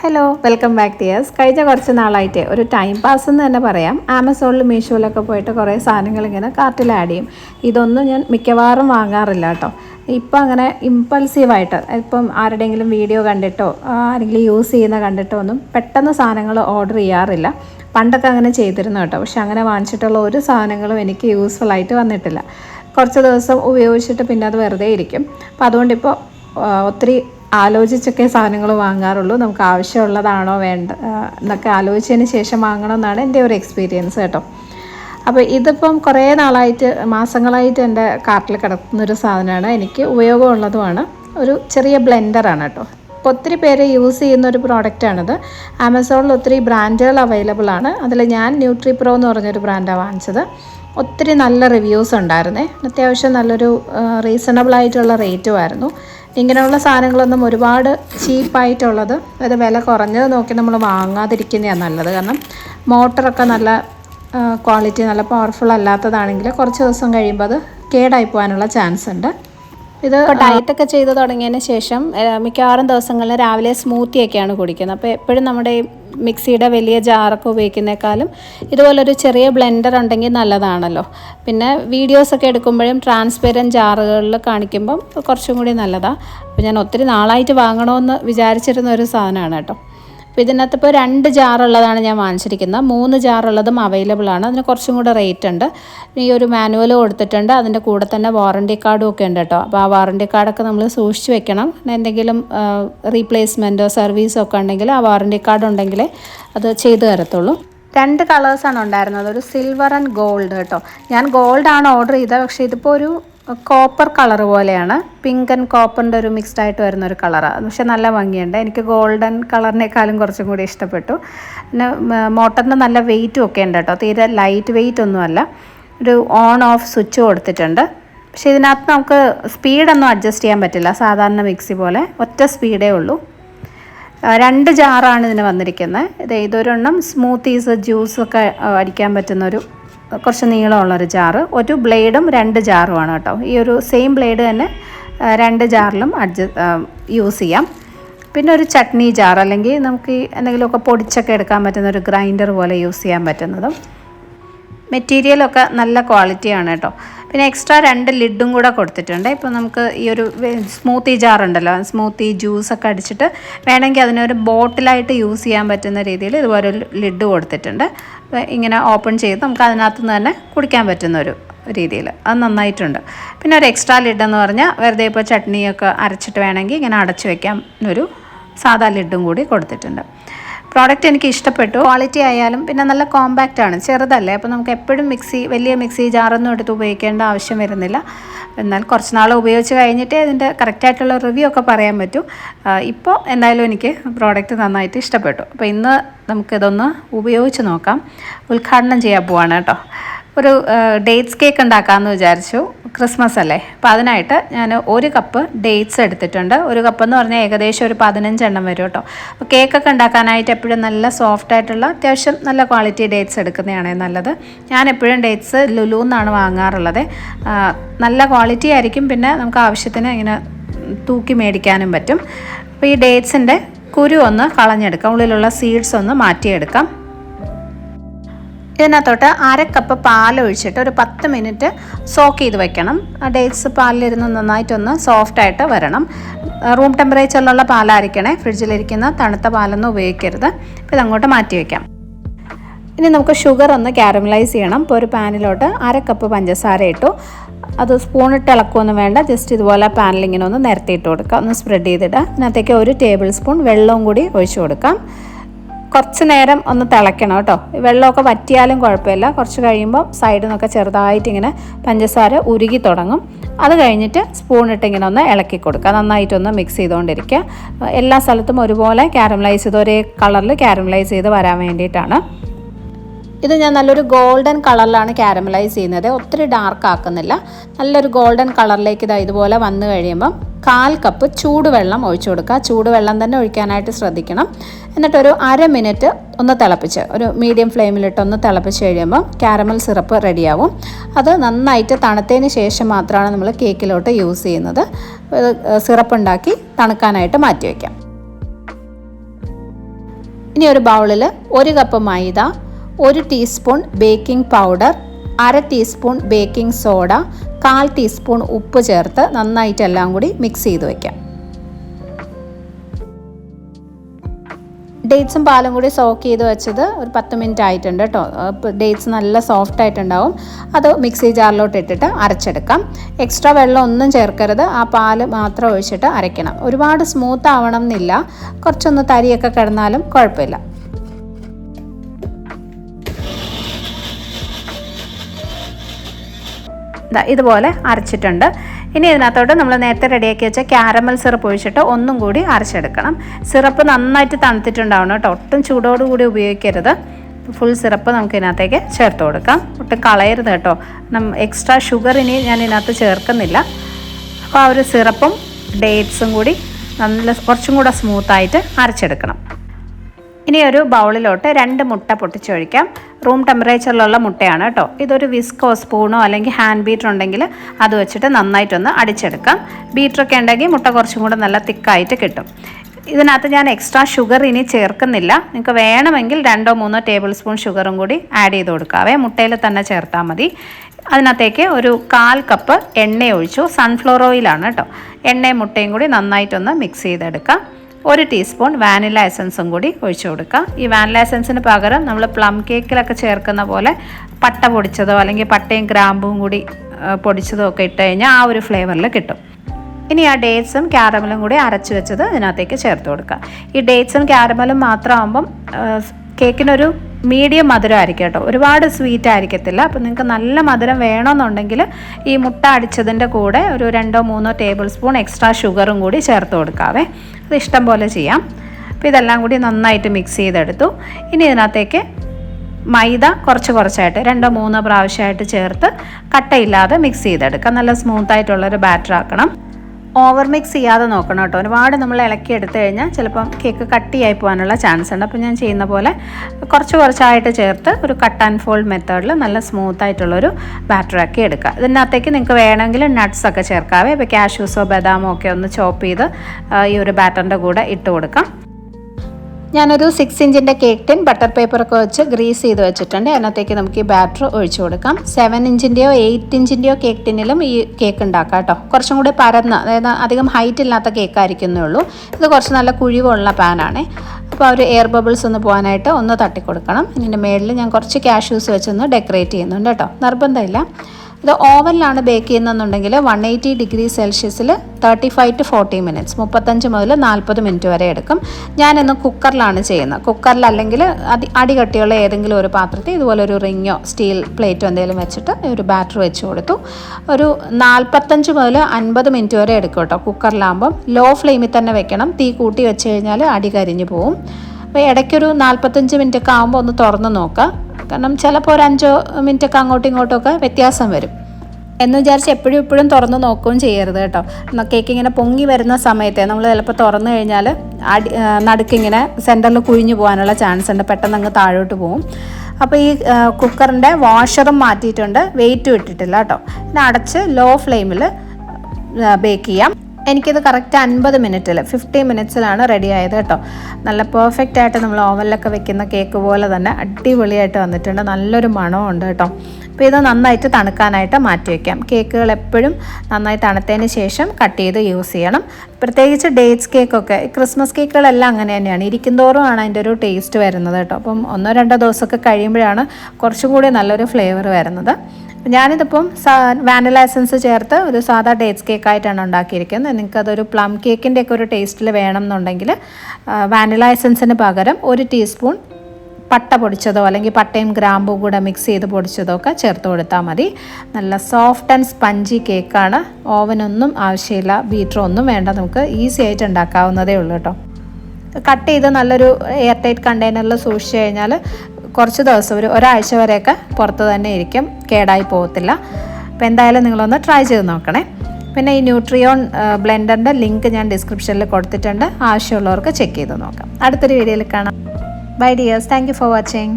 Hello welcome back tears കഴിഞ്ഞ കുറച്ച് നാളായിട്ട് ഒരു ടൈം പാസ് എന്ന് തന്നെ പറയാം. ആമസോണിലും മീഷോയിലൊക്കെ പോയിട്ട് കുറേ സാധനങ്ങൾ ഇങ്ങനെ കാർട്ടിൽ ആഡ് ചെയ്യും. ഇതൊന്നും ഞാൻ മിക്കവാറും വാങ്ങാറില്ല കേട്ടോ. ഇപ്പം അങ്ങനെ ഇമ്പൾസീവായിട്ട് ഇപ്പം ആരുടെയെങ്കിലും വീഡിയോ കണ്ടിട്ടോ ആരെങ്കിലും യൂസ് ചെയ്യുന്ന കണ്ടിട്ടോ ഒന്നും പെട്ടെന്ന് സാധനങ്ങൾ ഓർഡർ ചെയ്യാറില്ല. പണ്ടൊക്കെ അങ്ങനെ ചെയ്തിരുന്നു കേട്ടോ. പക്ഷെ അങ്ങനെ വാങ്ങിച്ചിട്ടുള്ള ഒരു സാധനങ്ങളും എനിക്ക് യൂസ്ഫുൾ ആയിട്ട് വന്നിട്ടില്ല. കുറച്ച് ദിവസം ഉപയോഗിച്ചിട്ട് പിന്നെ അത് വെറുതെ ഇരിക്കും. അപ്പോൾ അതുകൊണ്ടിപ്പോൾ ഒത്തിരി ആലോചിച്ചൊക്കെ സാധനങ്ങൾ വാങ്ങാറുള്ളൂ. നമുക്ക് ആവശ്യമുള്ളതാണോ വേണ്ട എന്നൊക്കെ ആലോചിച്ചതിന് ശേഷം വാങ്ങണം എന്നാണ് എന്റെ ഒരു എക്സ്പീരിയൻസ് കേട്ടോ. അപ്പോൾ ഇതിപ്പം കുറേ നാളായിട്ട് മാസങ്ങളായിട്ട് എന്റെ കാർട്ടിൽ കിടക്കുന്നൊരു സാധനമാണ്. എനിക്ക് ഉപയോഗമുള്ളതുമാണ്. ഒരു ചെറിയ ബ്ലെൻഡറാണ് കേട്ടോ. അപ്പോൾ ഒത്തിരി പേര് യൂസ് ചെയ്യുന്ന ഒരു പ്രോഡക്റ്റാണിത് ആമസോണിൽ ഒത്തിരി ബ്രാൻഡുകൾ അവൈലബിൾ ആണ്. അതിൽ ഞാൻ ന്യൂട്രി പ്രോ എന്ന് പറഞ്ഞൊരു ബ്രാൻഡാണ് വാങ്ങിച്ചത്. ഒത്തിരി നല്ല റിവ്യൂസ് ഉണ്ടായിരുന്നേ. അത്യാവശ്യം നല്ലൊരു റീസണബിൾ ആയിട്ടുള്ള റേറ്റുമായിരുന്നു ഇങ്ങനെയുള്ള സാധനങ്ങളൊന്നും ഒരുപാട് ചീപ്പായിട്ടുള്ളത്. അതായത് വില കുറഞ്ഞത് നോക്കി നമ്മൾ വാങ്ങാതിരിക്കുന്നതാണ് നല്ലത്. കാരണം മോട്ടറൊക്കെ നല്ല ക്വാളിറ്റി നല്ല പവർഫുൾ അല്ലാത്തതാണെങ്കിൽ കുറച്ച് ദിവസം കഴിയുമ്പോൾ അത് കേടായി പോകാനുള്ള ചാൻസ് ഉണ്ട്. ഇത് ഡയറ്റ് ഒക്കെ ചെയ്ത് തുടങ്ങിയതിന് ശേഷം മിക്കവാറും ദിവസങ്ങളിൽ രാവിലെ സ്മൂത്തി ഒക്കെയാണ് കുടിക്കുന്നത്. അപ്പോൾ എപ്പോഴും നമ്മുടെ മിക്സിയുടെ വലിയ ജാറൊക്കെ ഉപയോഗിക്കുന്നേക്കാളും ഇതുപോലൊരു ചെറിയ ബ്ലെൻഡർ ഉണ്ടെങ്കിൽ നല്ലതാണല്ലോ. പിന്നെ വീഡിയോസൊക്കെ എടുക്കുമ്പോഴും ട്രാൻസ്പെറന്റ് ജാറുകളിൽ കാണിക്കുമ്പം കുറച്ചും കൂടി നല്ലതാണ് അപ്പോൾ ഞാൻ ഒത്തിരി നാളായിട്ട് വാങ്ങണമെന്ന് വിചാരിച്ചിരുന്ന ഒരു സാധനമാണ് കേട്ടോ. അപ്പോൾ ഇതിനകത്ത് ഇപ്പോൾ രണ്ട് ജാറുള്ളതാണ് ഞാൻ വാങ്ങിച്ചിരിക്കുന്നത്. മൂന്ന് ജാറുള്ളതും അവൈലബിൾ ആണ്. അതിന് കുറച്ചും കൂടെ റേറ്റ് ഉണ്ട്. ഈ ഒരു മാനുവൽ കൊടുത്തിട്ടുണ്ട്. അതിന്റെ കൂടെ തന്നെ വാറണ്ടി കാർഡും ഒക്കെ ഉണ്ട് കേട്ടോ. അപ്പോൾ ആ വാറണ്ടി കാർഡൊക്കെ നമ്മൾ സൂക്ഷിച്ച് വെക്കണം. എന്തെങ്കിലും റീപ്ലേസ്മെന്റോ സർവീസോ ഒക്കെ ഉണ്ടെങ്കിൽ ആ വാറണ്ടി കാർഡ് ഉണ്ടെങ്കിൽ അത് ചെയ്തു തരത്തുള്ളൂ. രണ്ട് കളേഴ്സാണ് ഉണ്ടായിരുന്നത്. ഒരു സിൽവർ ആൻഡ് ഗോൾഡ് കേട്ടോ. ഞാൻ ഗോൾഡാണ് ഓർഡർ ചെയ്തത്. പക്ഷേ ഇതിപ്പോൾ ഒരു കോപ്പർ കളർ പോലെയാണ്. പിങ്ക് ആൻഡ് കോപ്പറിന്റെ ഒരു മിക്സ്ഡ് ആയിട്ട് വരുന്ന ഒരു കളറാണ് പക്ഷെ നല്ല ഭംഗിയുണ്ട്. എനിക്ക് ഗോൾഡൻ കളറിനേക്കാളും കുറച്ചും കൂടി ഇഷ്ടപ്പെട്ടു. പിന്നെ മോട്ടറിന് നല്ല വെയിറ്റും ഒക്കെ ഉണ്ട് കേട്ടോ. തീരെ ലൈറ്റ് വെയിറ്റ് ഒന്നുമല്ല ഒരു ഓൺ ഓഫ് സ്വിച്ച് കൊടുത്തിട്ടുണ്ട്. പക്ഷേ ഇതിനകത്ത് നമുക്ക് സ്പീഡൊന്നും അഡ്ജസ്റ്റ് ചെയ്യാൻ പറ്റില്ല. സാധാരണ മിക്സി പോലെ. ഒറ്റ സ്പീഡേ ഉള്ളൂ. രണ്ട് ജാറാണ് ഇതിന് വന്നിരിക്കുന്നത്. ഇത് ഇതൊരെണ്ണം സ്മൂത്തീസ് ജ്യൂസൊക്കെ അടിക്കാൻ പറ്റുന്ന ഒരു കുറച്ച് നീളമുള്ളൊരു ജാറ് ഒരു ബ്ലേഡും രണ്ട് ജാറുമാണ് കേട്ടോ. ഈ ഒരു സെയിം ബ്ലേഡ് തന്നെ രണ്ട് ജാറിലും അഡ്ജസ്റ്റ് യൂസ് ചെയ്യാം. പിന്നെ ഒരു ചട്നി ജാർ അല്ലെങ്കിൽ നമുക്ക് എന്തെങ്കിലുമൊക്കെ പൊടിച്ചൊക്കെ എടുക്കാൻ പറ്റുന്ന ഒരു ഗ്രൈൻഡർ പോലെ യൂസ് ചെയ്യാൻ പറ്റുന്നതും. മെറ്റീരിയലൊക്കെ നല്ല ക്വാളിറ്റിയാണ് കേട്ടോ. പിന്നെ എക്സ്ട്രാ രണ്ട് ലിഡും കൂടെ കൊടുത്തിട്ടുണ്ട്. ഇപ്പോൾ നമുക്ക് ഈ ഒരു സ്മൂത്തി ജാർ ഉണ്ടല്ലോ സ്മൂത്തി ജ്യൂസ് ഒക്കെ അടിച്ചിട്ട് വേണമെങ്കിൽ അതിനൊരു ബോട്ടിലായിട്ട് യൂസ് ചെയ്യാൻ പറ്റുന്ന രീതിയിൽ ഇതുപോലെ ലിഡ് കൊടുത്തിട്ടുണ്ട്. ഇങ്ങനെ ഓപ്പൺ ചെയ്ത് നമുക്ക് അതിനകത്തു നിന്ന് തന്നെ കുടിക്കാൻ പറ്റുന്ന ഒരു രീതിയിൽ. അത് നന്നായിട്ടുണ്ട്. പിന്നെ ഒരു എക്സ്ട്രാ ലിഡ് എന്ന് പറഞ്ഞാൽ വെറുതെ ഇപ്പോൾ ചട്നിയൊക്കെ അരച്ചിട്ട് വേണമെങ്കിൽ ഇങ്ങനെ അടച്ചു വയ്ക്കാൻ ഒരു സാധാ ലിഡും കൂടി കൊടുത്തിട്ടുണ്ട്. പ്രോഡക്റ്റ് എനിക്ക് ഇഷ്ടപ്പെട്ടു. ക്വാളിറ്റി ആയാലും പിന്നെ നല്ല കോമ്പാക്റ്റ് ആണ്. ചെറുതല്ലേ. അപ്പോൾ നമുക്ക് എപ്പോഴും മിക്സി വലിയ മിക്സി ജാറൊന്നും എടുത്ത് ഉപയോഗിക്കേണ്ട ആവശ്യം വരുന്നില്ല. എന്നാൽ കുറച്ച് നാൾ ഉപയോഗിച്ച് കഴിഞ്ഞിട്ടേ ഇതിന്റെ കറക്റ്റായിട്ടുള്ള റിവ്യൂ ഒക്കെ പറയാൻ പറ്റും. ഇപ്പോൾ എന്തായാലും എനിക്ക് പ്രോഡക്റ്റ് നന്നായിട്ട് ഇഷ്ടപ്പെട്ടു. അപ്പോൾ ഇന്ന് നമുക്കിതൊന്ന് ഉപയോഗിച്ച് നോക്കാം. ഉദ്ഘാടനം ചെയ്യാൻ പോവാണ് കേട്ടോ. ഒരു ഡേറ്റ്സ് കേക്ക് ഉണ്ടാക്കാമെന്ന് വിചാരിച്ചു. ക്രിസ്മസ് അല്ലേ അപ്പോൾ അതിനായിട്ട് ഞാൻ ഒരു കപ്പ് ഡേറ്റ്സ് എടുത്തിട്ടുണ്ട്. ഒരു കപ്പ് എന്ന് പറഞ്ഞാൽ ഏകദേശം ഒരു പതിനഞ്ചെണ്ണം വരും കേട്ടോ. അപ്പോൾ കേക്കൊക്കെ ഉണ്ടാക്കാനായിട്ട് എപ്പോഴും നല്ല സോഫ്റ്റ് ആയിട്ടുള്ള അത്യാവശ്യം നല്ല ക്വാളിറ്റി ഡേറ്റ്സ് എടുക്കുന്നതാണ് നല്ലത്. ഞാൻ എപ്പോഴും ഡേറ്റ്സ് ലുലു എന്നാണ് വാങ്ങാറുള്ളത്. നല്ല ക്വാളിറ്റി ആയിരിക്കും. പിന്നെ നമുക്ക് ആവശ്യത്തിന് ഇങ്ങനെ തൂക്കി മേടിക്കാനും പറ്റും. അപ്പോൾ ഈ ഡേറ്റ്സിന്റെ കുരു ഒന്ന് കളഞ്ഞെടുക്കാം. ഉള്ളിലുള്ള സീഡ്സ് ഒന്ന് മാറ്റിയെടുക്കാം. ഇതിനകത്തോട്ട് അരക്കപ്പ് ഒഴിച്ചിട്ട് ഒരു പത്ത് മിനിറ്റ് സോക്ക് ചെയ്ത് വെക്കണം. ഡേറ്റ്സ് പാലിലിരുന്ന് നന്നായിട്ടൊന്ന് സോഫ്റ്റ് ആയിട്ട് വരണം. റൂം ടെമ്പറേച്ചറിലുള്ള പാലായിരിക്കണേ. ഫ്രിഡ്ജിലിരിക്കുന്ന തണുത്ത പാലൊന്നും ഉപയോഗിക്കരുത്. ഇതങ്ങോട്ട് മാറ്റി വയ്ക്കാം ഇനി നമുക്ക് ഷുഗർ ഒന്ന് കാരമലൈസ് ചെയ്യണം. ഇപ്പോൾ ഒരു പാനിലോട്ട് അര കപ്പ് പഞ്ചസാര ഇട്ടു. അത് സ്പൂണിട്ട് ഇളക്കുമൊന്നും വേണ്ട. ജസ്റ്റ് ഇതുപോലെ പാനിൽ ഇങ്ങനെ ഒന്ന് നിരത്തിയിട്ട് കൊടുക്കുക ഒന്ന് സ്പ്രെഡ് ചെയ്തിടുക. അതിനകത്തേക്ക് ഒരു ടേബിൾ സ്പൂൺ വെള്ളവും കൂടി ഒഴിച്ചു കൊടുക്കാം. കുറച്ച് നേരം ഒന്ന് തിളയ്ക്കണം കേട്ടോ. വെള്ളമൊക്കെ വറ്റിയാലും കുഴപ്പമില്ല. കുറച്ച് കഴിയുമ്പോൾ സൈഡിൽ നിന്നൊക്കെ ചെറുതായിട്ട് ഇങ്ങനെ പഞ്ചസാര ഉരുകി തുടങ്ങും. അത് കഴിഞ്ഞിട്ട് സ്പൂണിട്ട് ഇങ്ങനെ ഒന്ന് ഇളക്കി കൊടുക്കുക. നന്നായിട്ടൊന്ന് മിക്സ് ചെയ്തുകൊണ്ടിരിക്കുക. എല്ലാ സ്ഥലത്തും ഒരുപോലെ ക്യാരമലൈസ് ചെയ്ത് ഒരേ കളറിൽ ക്യാരമലൈസ് ചെയ്ത് വരാൻ വേണ്ടിയിട്ടാണ്. ഇത് ഞാൻ നല്ലൊരു ഗോൾഡൻ കളറിലാണ് കാരമലൈസ് ചെയ്യുന്നത്. ഒത്തിരി ഡാർക്ക് ആക്കുന്നില്ല. നല്ലൊരു ഗോൾഡൻ കളറിലേക്ക് ഇതാ ഇതുപോലെ വന്നു കഴിയുമ്പം കാൽ കപ്പ് ചൂടുവെള്ളം ഒഴിച്ചു കൊടുക്കുക. ചൂടുവെള്ളം തന്നെ ഒഴിക്കാനായിട്ട് ശ്രദ്ധിക്കണം. എന്നിട്ടൊരു അര മിനിറ്റ് ഒന്ന് തിളപ്പിച്ച് ഒരു മീഡിയം ഫ്ലെയിമിലിട്ട് ഒന്ന് തിളപ്പിച്ച് കഴിയുമ്പോൾ കാരമൽ സിറപ്പ് റെഡിയാവും അത് നന്നായിട്ട് തണുത്തതിന് ശേഷം മാത്രമാണ് നമ്മൾ കേക്കിലോട്ട് യൂസ് ചെയ്യുന്നത്. സിറപ്പ് ഉണ്ടാക്കി തണുക്കാനായിട്ട് മാറ്റി വയ്ക്കാം. ഇനി ഒരു ബൗളിൽ ഒരു കപ്പ് മൈദ ഒരു ടീസ്പൂൺ ബേക്കിംഗ് പൗഡർ അര ടീസ്പൂൺ ബേക്കിംഗ് സോഡ കാൽ ടീസ്പൂൺ ഉപ്പ് ചേർത്ത് നന്നായിട്ട് എല്ലാം കൂടി മിക്സ് ചെയ്ത് വയ്ക്കാം ഡേറ്റ്സും പാലും കൂടി സോക്ക് ചെയ്ത് വെച്ചത് ഒരു പത്ത് മിനിറ്റ് ആയിട്ടുണ്ട് കേട്ടോ ഡേറ്റ്സ് നല്ല സോഫ്റ്റ് ആയിട്ടുണ്ടാവും. അത് മിക്സി ജാറിലോട്ട് ഇട്ടിട്ട് അരച്ചെടുക്കാം. എക്സ്ട്രാ വെള്ളം ഒന്നും ചേർക്കരുത്. ആ പാൽ മാത്രം ഒഴിച്ചിട്ട് അരയ്ക്കണം. ഒരുപാട് സ്മൂത്ത് ആവണം എന്നില്ല. കുറച്ചൊന്ന് തരിയൊക്കെ കിടന്നാലും കുഴപ്പമില്ല. ഇതുപോലെ അരച്ചിട്ടുണ്ട്. ഇനി ഇതിനകത്തോട്ട് നമ്മൾ നേരത്തെ റെഡിയാക്കി വെച്ച ക്യാരമൽ സിറപ്പ് ഒഴിച്ചിട്ട് ഒന്നും കൂടി അരച്ചെടുക്കണം. സിറപ്പ് നന്നായിട്ട് തണുത്തിട്ടുണ്ടാവണം കേട്ടോ. ഒട്ടും ചൂടോടുകൂടി ഉപയോഗിക്കരുത്. ഫുൾ സിറപ്പ് നമുക്ക് ഇതിനകത്തേക്ക് ചേർത്ത് കൊടുക്കാം. ഒട്ടും കളയരുത് കേട്ടോ. എക്സ്ട്രാ ഷുഗർ ഇനി ഞാൻ ഇതിനകത്ത് ചേർക്കുന്നില്ല. അപ്പോൾ ആ ഒരു സിറപ്പും ഡേറ്റ്സും കൂടി നല്ല കുറച്ചും കൂടെ സ്മൂത്തായിട്ട് അരച്ചെടുക്കണം. ഇനി ഒരു ബൗളിലോട്ട് രണ്ട് മുട്ട പൊട്ടിച്ചൊഴിക്കാം. റൂം ടെമ്പറേച്ചറിലുള്ള മുട്ടയാണ് കേട്ടോ. ഇതൊരു വിസ്കോ സ്പൂണോ അല്ലെങ്കിൽ ഹാൻഡ് ബീറ്റർ ഉണ്ടെങ്കിൽ അത് വെച്ചിട്ട് നന്നായിട്ടൊന്ന് അടിച്ചെടുക്കാം. ബീറ്ററൊക്കെ ഉണ്ടെങ്കിൽ മുട്ട കുറച്ചും കൂടെ നല്ല തിക്കായിട്ട് കിട്ടും. ഇതിനകത്ത് ഞാൻ എക്സ്ട്രാ ഷുഗർ ഇനി ചേർക്കുന്നില്ല. നിങ്ങൾക്ക് വേണമെങ്കിൽ രണ്ടോ മൂന്നോ ടേബിൾ സ്പൂൺ ഷുഗറും കൂടി ആഡ് ചെയ്ത് കൊടുക്കാവേ മുട്ടയിൽ തന്നെ ചേർത്താൽ മതി. അതിനകത്തേക്ക് ഒരു കാൽ കപ്പ് എണ്ണ ഒഴിച്ചു. സൺഫ്ലവർ ഓയിലാണ് കേട്ടോ. എണ്ണയും മുട്ടയും കൂടി നന്നായിട്ടൊന്ന് മിക്സ് ചെയ്തെടുക്കാം. ഒരു ടീസ്പൂൺ വാനില എസൻസും കൂടി ഒഴിച്ചു കൊടുക്കുക ഈ വാനില എസൻസിന് പകരം നമ്മൾ പ്ലം കേക്കിലൊക്കെ ചേർക്കുന്ന പോലെ പട്ട പൊടിച്ചതോ അല്ലെങ്കിൽ പട്ടയും ഗ്രാമ്പും കൂടി പൊടിച്ചതോ ഒക്കെ ഇട്ട് കഴിഞ്ഞാൽ ആ ഒരു ഫ്ലേവറിൽ കിട്ടും. ഇനി ആ ഡേറ്റ്സും ക്യാരമലും കൂടി അരച്ചു വെച്ചത് ഇതിനകത്തേക്ക് ചേർത്ത് കൊടുക്കുക ഈ ഡേറ്റ്സും ക്യാരമലും മാത്രമാകുമ്പം കേക്കിനൊരു മീഡിയം മധുരം ആയിരിക്കും കേട്ടോ. ഒരുപാട് സ്വീറ്റ് ആയിരിക്കത്തില്ല. അപ്പോൾ നിങ്ങൾക്ക് നല്ല മധുരം വേണമെന്നുണ്ടെങ്കിൽ ഈ മുട്ട അടിച്ചതിന്റെ കൂടെ ഒരു രണ്ടോ മൂന്നോ ടേബിൾ സ്പൂൺ എക്സ്ട്രാ ഷുഗറും കൂടി ചേർത്ത് കൊടുക്കാവേ. അത് ഇഷ്ടം പോലെ ചെയ്യാം. അപ്പോൾ ഇതെല്ലാം കൂടി നന്നായിട്ട് മിക്സ് ചെയ്തെടുത്തു. ഇനി ഇതിനകത്തേക്ക് മൈദ കുറച്ച് കുറച്ചായിട്ട് രണ്ടോ മൂന്നോ പ്രാവശ്യമായിട്ട് ചേർത്ത് കട്ടയില്ലാതെ മിക്സ് ചെയ്തെടുക്കാം. നല്ല സ്മൂത്തായിട്ടുള്ളൊരു ബാറ്റർ ആക്കണം. ഓവർ മിക്സ് ചെയ്യാതെ നോക്കണം കേട്ടോ. ഒരുപാട് നമ്മൾ ഇളക്കി എടുത്തു കഴിഞ്ഞാൽ ചിലപ്പം കേക്ക് കട്ടിയായി പോകാനുള്ള ചാൻസ് ഉണ്ട്. അപ്പോൾ ഞാൻ ചെയ്യുന്ന പോലെ കുറച്ച് കുറച്ചായിട്ട് ചേർത്ത് ഒരു കട്ട് ആൻഡ് ഫോൾഡ് മെത്തേഡിൽ നല്ല സ്മൂത്ത് ആയിട്ടുള്ളൊരു ബാറ്ററാക്കി എടുക്കുക. ഇതിനകത്തേക്ക് നിങ്ങൾക്ക് വേണമെങ്കിൽ നട്ട്സ് ഒക്കെ ചേർക്കാവേ. ഇപ്പോൾ കാഷ്യൂസോ ബദാമോ ഒക്കെ ഒന്ന് ചോപ്പ് ചെയ്ത് ഈ ഒരു ബാറ്ററിന്റെ കൂടെ ഇട്ട് കൊടുക്കാം. ഞാനൊരു സിക്സ് ഇഞ്ചിന്റെ കേക്ക് ടിൻ ബട്ടർ പേപ്പറൊക്കെ വെച്ച് ഗ്രീസ് ചെയ്ത് വെച്ചിട്ടുണ്ട്. അതിനകത്തേക്ക് നമുക്ക് ഈ ബാറ്റർ ഒഴിച്ചു കൊടുക്കാം. സെവൻ ഇഞ്ചിന്റെയോ എയ്റ്റ് ഇഞ്ചിന്റെയോ കേക്ക് ടിന്നിലും ഈ കേക്ക് ഉണ്ടാക്കാം കേട്ടോ. കുറച്ചും കൂടി പരന്ന് അതായത് അധികം ഹൈറ്റ് ഇല്ലാത്ത കേക്ക് ആയിരിക്കുന്നേ ഉള്ളൂ. ഇത് കുറച്ച് നല്ല കുഴിവുള്ള പാനാണ് അപ്പോൾ ഒരു എയർ ബബിൾസ് ഒന്ന് പോകാനായിട്ട് ഒന്ന് തട്ടിക്കൊടുക്കണം. ഇതിന്റെ മേളിൽ ഞാൻ കുറച്ച് കാഷ്യൂസ് വെച്ചൊന്ന് ഡെക്കറേറ്റ് ചെയ്യുന്നുണ്ട് കേട്ടോ. നിർബന്ധമില്ല. ഇത് ഓവനിലാണ് ബേക്ക് ചെയ്യുന്നതെന്നുണ്ടെങ്കിൽ one eighty degree സെൽഷ്യസിൽ thirty five to forty minutes മുപ്പത്തഞ്ച് മുതൽ നാൽപ്പത് മിനിറ്റ് വരെ എടുക്കും. ഞാനിന്ന് കുക്കറിലാണ് ചെയ്യുന്നത്. കുക്കറിൽ അല്ലെങ്കിൽ അടി അടികട്ടിയുള്ള ഏതെങ്കിലും ഒരു പാത്രത്തിൽ ഇതുപോലെ ഒരു റിങ്ങോ സ്റ്റീൽ പ്ലേറ്റോ എന്തെങ്കിലും വെച്ചിട്ട് ഒരു ബാറ്റർ വെച്ച് കൊടുത്തു. ഒരു നാൽപ്പത്തഞ്ച് മുതൽ അൻപത് മിനിറ്റ് വരെ എടുക്കും കേട്ടോ. കുക്കറിലാകുമ്പം ലോ ഫ്ലെയിമിൽ തന്നെ വെക്കണം. തീ കൂട്ടി വെച്ച് കഴിഞ്ഞാൽ അടി കരിഞ്ഞു പോവും. അപ്പോൾ ഇടയ്ക്കൊരു നാൽപ്പത്തഞ്ച് മിനിറ്റ് ഒക്കെ ആകുമ്പോൾ ഒന്ന് തുറന്ന് നോക്കുക കാരണം ചിലപ്പോൾ ഒരു അഞ്ചോ മിനിറ്റ് ഒക്കെ അങ്ങോട്ടും ഇങ്ങോട്ടും ഒക്കെ വ്യത്യാസം വരും. എന്ന് വിചാരിച്ച് എപ്പോഴും എപ്പോഴും തുറന്ന് നോക്കുകയും ചെയ്യരുത് കേട്ടോ. കേക്ക് ഇങ്ങനെ പൊങ്ങി വരുന്ന സമയത്തെ നമ്മൾ ചിലപ്പോൾ തുറന്നു കഴിഞ്ഞാൽ അടി നടുക്കിങ്ങനെ സെന്ററിൽ കുഴിഞ്ഞു പോകാനുള്ള ചാൻസ് ഉണ്ട്. പെട്ടെന്ന് അങ്ങ് താഴോട്ട് പോകും. അപ്പോൾ ഈ കുക്കറിന്റെ വാഷറും മാറ്റിയിട്ടുണ്ട്. വെയിറ്റും ഇട്ടിട്ടില്ല കേട്ടോ. പിന്നെ അടച്ച് ലോ ഫ്ലെയിമിൽ ബേക്ക് ചെയ്യാം. എനിക്കിത് കറക്റ്റ് അൻപത് മിനിറ്റിൽ ഫിഫ്റ്റി മിനിറ്റ്സിലാണ് റെഡി ആയത് കേട്ടോ. നല്ല പെർഫെക്റ്റ് ആയിട്ട് നമ്മൾ ഓവനിലൊക്കെ വെക്കുന്ന കേക്ക് പോലെ തന്നെ അടിപൊളിയായിട്ട് വന്നിട്ടുണ്ട്. നല്ലൊരു മണമുണ്ട് കേട്ടോ. അപ്പോൾ ഇത് നന്നായിട്ട് തണുക്കാനായിട്ട് മാറ്റി വയ്ക്കാം കേക്കുകൾ എപ്പോഴും നന്നായി തണുത്തതിന് ശേഷം കട്ട് ചെയ്ത് യൂസ് ചെയ്യണം. പ്രത്യേകിച്ച് ഡേറ്റ്സ് കേക്കൊക്കെ ക്രിസ്മസ് കേക്കുകളെല്ലാം അങ്ങനെ തന്നെയാണ്. ഇരിക്കുന്തോറും ആണ് അതിന്റെ ഒരു ടേസ്റ്റ് വരുന്നത് കേട്ടോ. അപ്പം ഒന്നോ രണ്ടോ ദിവസമൊക്കെ കഴിയുമ്പോഴാണ് കുറച്ചും കൂടി നല്ലൊരു ഫ്ലേവർ വരുന്നത്. ഞാനിതിപ്പം വാനില എസൻസ് ചേർത്ത് ഒരു സാധാ ഡേറ്റ്സ് കേക്കായിട്ടാണ് ഉണ്ടാക്കിയിരിക്കുന്നത്. നിങ്ങൾക്കതൊരു പ്ലം കേക്കിന്റെ ഒക്കെ ഒരു ടേസ്റ്റിൽ വേണം എന്നുണ്ടെങ്കിൽ വാനില എസൻസിന് പകരം ഒരു ടീസ്പൂൺ പട്ട പൊടിച്ചതോ അല്ലെങ്കിൽ പട്ടയും ഗ്രാമ്പും കൂടെ മിക്സ് ചെയ്ത് പൊടിച്ചതോ ഒക്കെ ചേർത്ത് കൊടുത്താൽ മതി. നല്ല സോഫ്റ്റ് ആൻഡ് സ്പഞ്ചി കേക്കാണ് ഓവനൊന്നും ആവശ്യമില്ല ബീറ്റർ ഒന്നും വേണ്ട. നമുക്ക് ഈസി ആയിട്ട് ഉണ്ടാക്കാവുന്നതേ ഉള്ളൂ കേട്ടോ. കട്ട് ചെയ്ത് നല്ലൊരു എയർ ടൈറ്റ് കണ്ടെയ്നറിൽ സൂക്ഷിച്ചു കഴിഞ്ഞാൽ കുറച്ച് ദിവസം ഒരു ഒരാഴ്ച വരെയൊക്കെ പുറത്ത് തന്നെ ഇരിക്കും. കേടായി പോകത്തില്ല. അപ്പോൾ എന്തായാലും നിങ്ങളൊന്ന് ട്രൈ ചെയ്ത് നോക്കണേ. പിന്നെ ഈ ന്യൂട്രിയോൺ ബ്ലെൻഡറിന്റെ ലിങ്ക് ഞാൻ ഡിസ്ക്രിപ്ഷനിൽ കൊടുത്തിട്ടുണ്ട്. ആവശ്യമുള്ളവർക്ക് ചെക്ക് ചെയ്ത് നോക്കാം. അടുത്തൊരു വീഡിയോയിൽ കാണാം. Bye dears thank you for watching